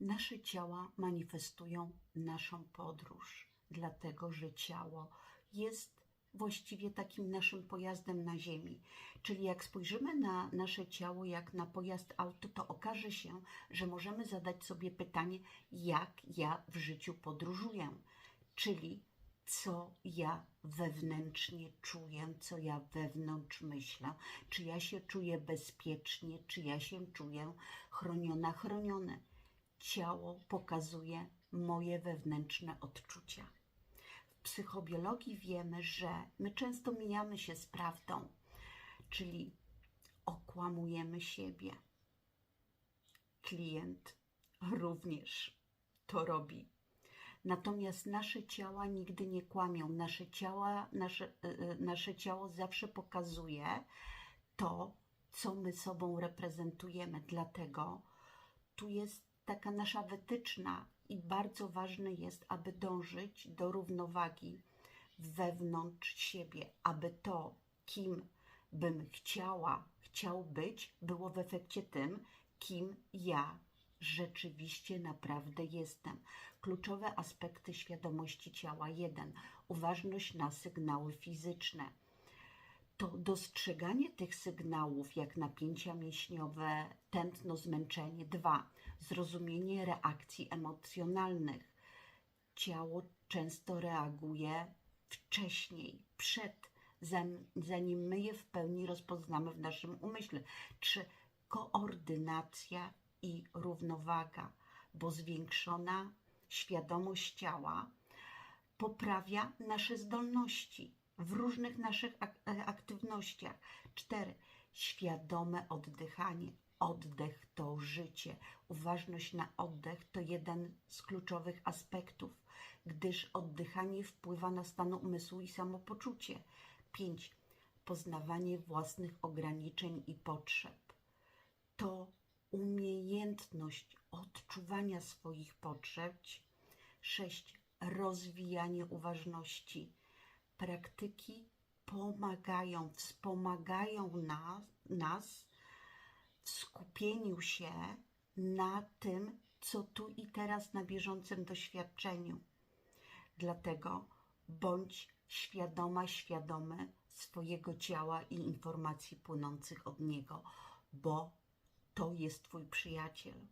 Nasze ciała manifestują naszą podróż, dlatego że ciało jest właściwie takim naszym pojazdem na Ziemi. Czyli jak spojrzymy na nasze ciało jak na pojazd auto, to okaże się, że możemy zadać sobie pytanie, jak ja w życiu podróżuję. Czyli co ja wewnętrznie czuję, co ja wewnątrz myślę, czy ja się czuję bezpiecznie, czy ja się czuję chroniona, chronione. Ciało pokazuje moje wewnętrzne odczucia. W psychobiologii wiemy, że my często mijamy się z prawdą, czyli okłamujemy siebie. Klient również to robi. Natomiast nasze ciała nigdy nie kłamią. Nasze, ciała, nasze, y, y, nasze ciało zawsze pokazuje to, co my sobą reprezentujemy. Dlatego tu jest taka nasza wytyczna i bardzo ważne jest, aby dążyć do równowagi wewnątrz siebie, aby to, kim bym chciała, chciał być, było w efekcie tym, kim ja rzeczywiście naprawdę jestem. Kluczowe aspekty świadomości ciała. Jeden. Uważność na sygnały fizyczne. To dostrzeganie tych sygnałów, jak napięcia mięśniowe, tętno, zmęczenie. Dwa. Zrozumienie reakcji emocjonalnych. Ciało często reaguje wcześniej, przed, zanim my je w pełni rozpoznamy w naszym umyśle. Trzy. Koordynacja i równowaga, bo zwiększona świadomość ciała poprawia nasze zdolności w różnych naszych e, aktywnościach. Cztery. Świadome oddychanie. Oddech to życie. Uważność na oddech to jeden z kluczowych aspektów, gdyż oddychanie wpływa na stan umysłu i samopoczucie. Pięć. Poznawanie własnych ograniczeń i potrzeb to umiejętność odczuwania swoich potrzeb. 6. Rozwijanie uważności. Praktyki pomagają, wspomagają nas, nas w skupieniu się na tym, co tu i teraz na bieżącym doświadczeniu. Dlatego bądź świadoma, świadomy swojego ciała i informacji płynących od niego, bo to jest Twój przyjaciel.